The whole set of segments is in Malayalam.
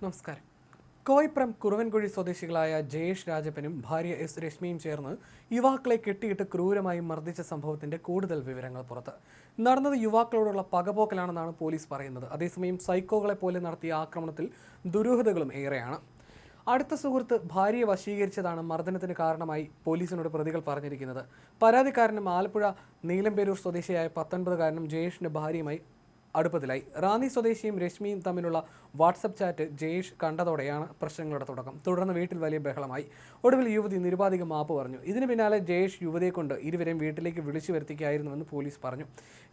നമസ്കാരം. കോയിപ്രം കുറുവൻകുഴി സ്വദേശികളായ ജയേഷ് രാജപ്പനും ഭാര്യ എസ് രശ്മിയും ചേർന്ന് യുവാക്കളെ കെട്ടിയിട്ട് ക്രൂരമായി മർദ്ദിച്ച സംഭവത്തിന്റെ കൂടുതൽ വിവരങ്ങൾ പുറത്ത്. നടന്നത് യുവാക്കളോടുള്ള പകപോക്കലാണെന്നാണ് പോലീസ് പറയുന്നത്. അതേസമയം സൈക്കോകളെ പോലെ നടത്തിയ ആക്രമണത്തിൽ ദുരൂഹതകളും ഏറെയാണ്. അടുത്ത സുഹൃത്ത് ഭാര്യയെ വശീകരിച്ചതാണ് മർദ്ദനത്തിന് കാരണമായി പോലീസിനോട് പ്രതികൾ പറഞ്ഞിരിക്കുന്നത്. പരാതിക്കാരനും ആലപ്പുഴ നീലംപേരൂർ സ്വദേശിയായ പത്തൊൻപതുകാരനും ജയേഷിന്റെ ഭാര്യയുമായി അടുപ്പത്തിലായി. റാന്നി സ്വദേശിയും രശ്മിയും തമ്മിലുള്ള വാട്സപ്പ് ചാറ്റ് ജയേഷ് കണ്ടതോടെയാണ് പ്രശ്നങ്ങളുടെ തുടക്കം. തുടർന്ന് വീട്ടിൽ വലിയ ബഹളമായി. ഒടുവിൽ യുവതി നിരുപാധികം മാപ്പ് പറഞ്ഞു. ഇതിനു പിന്നാലെ ജയേഷ് യുവതിയെ കൊണ്ട് ഇരുവരെയും വീട്ടിലേക്ക് വിളിച്ചു വരുത്തിക്കായിരുന്നുവെന്ന് പോലീസ് പറഞ്ഞു.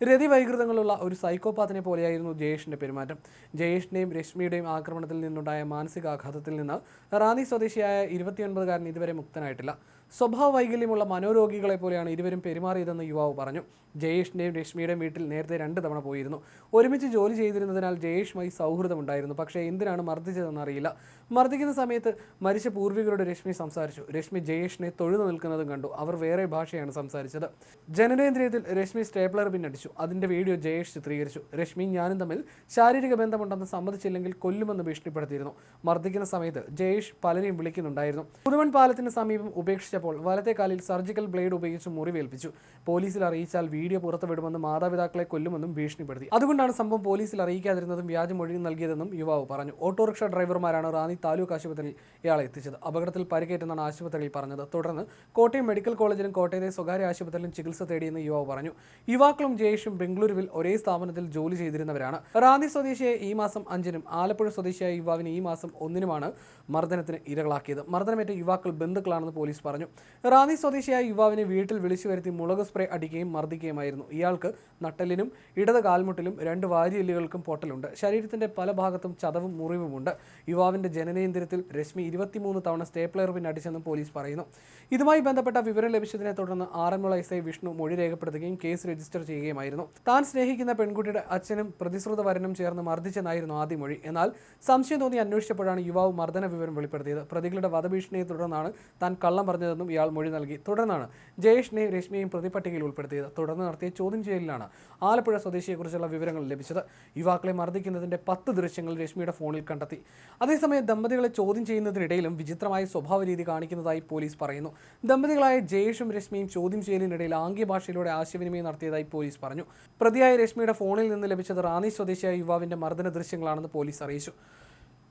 രതി വൈകൃതങ്ങളുള്ള ഒരു സൈക്കോപാത്തിനെ പോലെയായിരുന്നു ജയേഷിന്റെ പെരുമാറ്റം. ജയേഷിന്റെയും രശ്മിയുടെയും ആക്രമണത്തിൽ നിന്നുണ്ടായ മാനസികാഘാതത്തിൽ നിന്ന് റാന്നി സ്വദേശിയായ ഇരുപത്തിയൊൻപതുകാരൻ ഇതുവരെ മുക്തനായിട്ടില്ല. സ്വഭാവ വൈകല്യമുള്ള മനോരോഗികളെ പോലെയാണ് ഇരുവരും പെരുമാറിയതെന്ന് യുവാവ് പറഞ്ഞു. ജയേഷിന്റെയും രശ്മിയുടെയും വീട്ടിൽ നേരത്തെ രണ്ട് തവണ പോയിരുന്നു. ഒരുമിച്ച് ജോലി ചെയ്തിരുന്നതിനാൽ ജയേഷുമായി സൗഹൃദമുണ്ടായിരുന്നു. പക്ഷേ എന്തിനാണ് മർദ്ദിച്ചതെന്ന് അറിയില്ല. മർദ്ദിക്കുന്ന സമയത്ത് മരിച്ച പൂർവികരോട് രശ്മി സംസാരിച്ചു. രശ്മി ജയേഷിനെ തൊഴുതു നിൽക്കുന്നതും കണ്ടു. അവർ വേറെ ഭാഷയാണ് സംസാരിച്ചത്. ജനനേന്ദ്രിയത്തിൽ രശ്മി സ്റ്റേപ്ലർ പിന്നടിച്ചു അതിന്റെ വീഡിയോ ജയേഷ് ചിത്രീകരിച്ചു. രശ്മി ഞാനും തമ്മിൽ ശാരീരിക ബന്ധമുണ്ടെന്ന് സമ്മതിച്ചില്ലെങ്കിൽ കൊല്ലുമെന്ന് ഭീഷണിപ്പെടുത്തിയിരുന്നു. മർദ്ദിക്കുന്ന സമയത്ത് ജയേഷ് പലരെയും വിളിക്കുന്നുണ്ടായിരുന്നു. പുതുവൺ പാലത്തിന് സമീപം ഉപേക്ഷിച്ചപ്പോൾ വലത്തെ കാലിൽ സർജിക്കൽ ബ്ലേഡ് ഉപയോഗിച്ച് മുറിവേൽപ്പിച്ചു. പോലീസിൽ അറിയിച്ചാൽ വീഡിയോ പുറത്തുവിടുമെന്നും മാതാപിതാക്കളെ കൊല്ലുമെന്നും ഭീഷണിപ്പെടുത്തി. അതുകൊണ്ടാണ് സംഭവം പോലീസിൽ അറിയിക്കാതിരുന്നതും വ്യാജമൊഴി നൽകിയതെന്നും യുവാവ് പറഞ്ഞു. ഓട്ടോറിക്ഷ ഡ്രൈവർമാരാണ് റാന്നി താലൂക്ക് ആശുപത്രിയിൽ ഇയാളെ എത്തിച്ചത്. അപകടത്തിൽ പരിക്കേറ്റെന്നാണ് ആശുപത്രിയിൽ പറഞ്ഞത്. തുടർന്ന് കോട്ടയം മെഡിക്കൽ കോളേജിലും കോട്ടയത്തെ സ്വകാര്യ ആശുപത്രിയിലും ചികിത്സ തേടിയെന്ന് യുവാവ് പറഞ്ഞു. യുവാക്കളും ജയേഷും ബംഗളൂരുവിൽ ഒരേ സ്ഥാപനത്തിൽ ജോലി ചെയ്തിരുന്നവരാണ്. റാന്നി സ്വദേശിയെ ഈ മാസം അഞ്ചിനും ആലപ്പുഴ സ്വദേശിയായ യുവാവിനെ ഈ മാസം ഒന്നിനുമാണ് മർദ്ദനത്തിന് ഇരകളാക്കിയത്. മർദ്ദനമേറ്റ യുവാക്കൾ ബന്ധുക്കളാണെന്ന് പോലീസ് പറഞ്ഞു. റാന്നി സ്വദേശിയായ യുവാവിനെ വീട്ടിൽ വിളിച്ചു വരുത്തി മുളക് സ്പ്രേ അടിക്കുകയും മർദ്ദിക്കുകയുമായിരുന്നു. ഇയാൾക്ക് നട്ടലിനും ഇടത് കാൽമുട്ടിലും രണ്ട് വാരിയെല്ലുകൾക്കും പൊട്ടലുണ്ട്. ശരീരത്തിന്റെ പല ഭാഗത്തും ചതവും മുറിവുമുണ്ട്. യുവാവിന്റെ ജനനേന്ദ്രത്തിൽ രശ്മി ഇരുപത്തിമൂന്ന് തവണ സ്റ്റേപ്ലർ പിൻ അടിച്ചെന്നും പോലീസ് പറയുന്നു. ഇതുമായി ബന്ധപ്പെട്ട വിവരം ലഭിച്ചതിനെ തുടർന്ന് ആറന്മുള എസ് ഐ വിഷ്ണു മൊഴി രേഖപ്പെടുത്തുകയും കേസ് രജിസ്റ്റർ ചെയ്യുകയുമായിരുന്നു. താൻ സ്നേഹിക്കുന്ന പെൺകുട്ടിയുടെ അച്ഛനും പ്രതിശ്രുത വരനും ചേർന്ന് മർദ്ദിച്ചെന്നായിരുന്നു ആദ്യ മൊഴി. എന്നാൽ സംശയം തോന്നി അന്വേഷിച്ചപ്പോഴാണ് യുവാവ് മർദ്ദന വിവരം വെളിപ്പെടുത്തിയത്. പ്രതികളുടെ വധഭീഷണിയെ തുടർന്നാണ് താൻ കള്ളം പറഞ്ഞതെന്നും ഇയാൾ മൊഴി നൽകി. തുടർന്നാണ് ജയേഷിനെയും രശ്മിയെയും പ്രതിപട്ടികയിൽ ഉൾപ്പെടുത്തിയത്. തുടർന്ന് നടത്തിയ ചോദ്യം ചെയ്യലിലാണ് ആലപ്പുഴ സ്വദേശിയെക്കുറിച്ചുള്ള വിവരങ്ങൾ ലഭിച്ചത്. യുവാക്കളെ മർദ്ദിക്കുന്നതിന്റെ പത്ത് ദൃശ്യങ്ങൾ രശ്മിയുടെ ഫോണിൽ കണ്ടെത്തി. അതേസമയം ദമ്പതികളെ ചോദ്യം ചെയ്യുന്നതിനിടയിലും വിചിത്രമായ സ്വഭാവ രീതി കാണിക്കുന്നതായി പോലീസ് പറയുന്നു. ദമ്പതികളായ ജയേഷും രശ്മിയും ചോദ്യം ചെയ്യലിനിടയിൽ ആംഗ്യ ഭാഷയിലൂടെ ആശയവിനിമയം നടത്തിയതായി പോലീസ് പറഞ്ഞു. പ്രതിയായ രശ്മിയുടെ ഫോണിൽ നിന്ന് ലഭിച്ചത് റാന്നി സ്വദേശിയായ യുവാവിന്റെ മർദ്ദന ദൃശ്യങ്ങളാണെന്ന് പോലീസ് അറിയിച്ചു.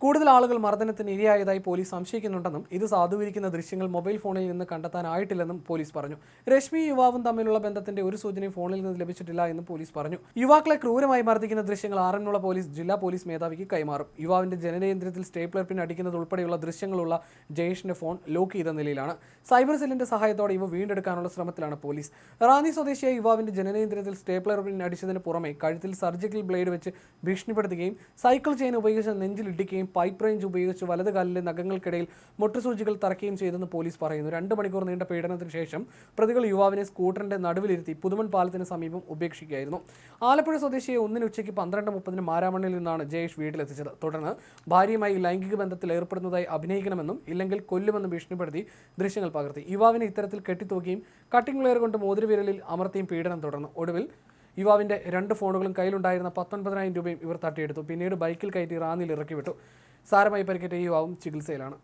കൂടുതൽ ആളുകൾ മർദ്ദനത്തിന് ഇരയായതായി പോലീസ് സംശയിക്കുന്നുണ്ടെന്നും ഇത് സാധൂകരിക്കുന്ന ദൃശ്യങ്ങൾ മൊബൈൽ ഫോണിൽ നിന്ന് കണ്ടെത്താനായിട്ടില്ലെന്നും പോലീസ് പറഞ്ഞു. രശ്മി യുവാവും തമ്മിലുള്ള ബന്ധത്തിന്റെ ഒരു സൂചനയും ഫോണിൽ നിന്ന് ലഭിച്ചിട്ടില്ല എന്നും പോലീസ് പറഞ്ഞു. യുവാക്കളെ ക്രൂരമായി മർദ്ദിക്കുന്ന ദൃശ്യങ്ങൾ ആറന്മുള പോലീസ് ജില്ലാ പോലീസ് മേധാവിക്ക് കൈമാറും. യുവാവിന്റെ ജനനേന്ദ്രത്തിൽ സ്റ്റേപ്ലർ പിൻ അടിക്കുന്നത് ഉൾപ്പെടെയുള്ള ദൃശ്യങ്ങളുള്ള ജയേഷിന്റെ ഫോൺ ലോക്ക് ചെയ്ത നിലയിലാണ്. സൈബർ സെല്ലിന്റെ സഹായത്തോടെ ഇവ വീണ്ടെടുക്കാനുള്ള ശ്രമത്തിലാണ് പോലീസ്. റാന്നി സ്വദേശിയായ യുവാവിന്റെ ജനനേന്ദ്രത്തിൽ സ്റ്റേപ്ലർ പിൻ അടിച്ചതിന് പുറമെ കഴുത്തിൽ സർജിക്കൽ ബ്ലേഡ് വെച്ച് ഭീഷണിപ്പെടുത്തുകയും സൈക്കിൾ ചെയിൻ ഉപയോഗിച്ച് നെഞ്ചിൽ ഇടിക്കുകയും പൈപ്പ് റേഞ്ച് ഉപയോഗിച്ച് വലത് കാലിലെ നഖങ്ങൾക്കിടയിൽ മുട്ടുസൂചികൾ തറക്കുകയും ചെയ്തെന്ന് പോലീസ് പറയുന്നു. രണ്ട് മണിക്കൂർ നീണ്ട പീഡനത്തിന് ശേഷം പ്രതികൾ യുവാവിനെ സ്കൂട്ടറിന്റെ നടുവിലിരുത്തി പുതുമൺ പാലത്തിന് സമീപം ഉപേക്ഷിക്കുകയായിരുന്നു. ആലപ്പുഴ സ്വദേശിയെ ഒന്നിന് ഉച്ചയ്ക്ക് പന്ത്രണ്ട് മുപ്പതിന് മാരാമണ്ണിൽ നിന്നാണ് ജയേഷ് വീട്ടിലെത്തിച്ചത്. തുടർന്ന് ഭാര്യയുമായി ലൈംഗിക ബന്ധത്തിൽ ഏർപ്പെടുന്നതായി അഭിനയിക്കണമെന്നും ഇല്ലെങ്കിൽ കൊല്ലുമെന്നും ഭീഷണിപ്പെടുത്തി ദൃശ്യങ്ങൾ പകർത്തി. യുവാവിനെ ഇത്തരത്തിൽ കെട്ടിത്തൂക്കുകയും കട്ടിംഗ് ലെയർ കൊണ്ട് മോതിരവിരലിൽ അമർത്തിയും പീഡനം തുടർന്നു. ഒടുവിൽ യുവാവിന്റെ രണ്ട് ഫോണുകളും കയ്യിലുണ്ടായിരുന്ന പത്തൊൻപതിനായിരം രൂപയും ഇവർ തട്ടിയെടുത്തു. പിന്നീട് ബൈക്കിൽ കയറ്റി റാന്നിയിൽ ഇറക്കി വിട്ടു സാരമായി പരിക്കേറ്റ യുവാവും ചികിത്സയിലാണ്.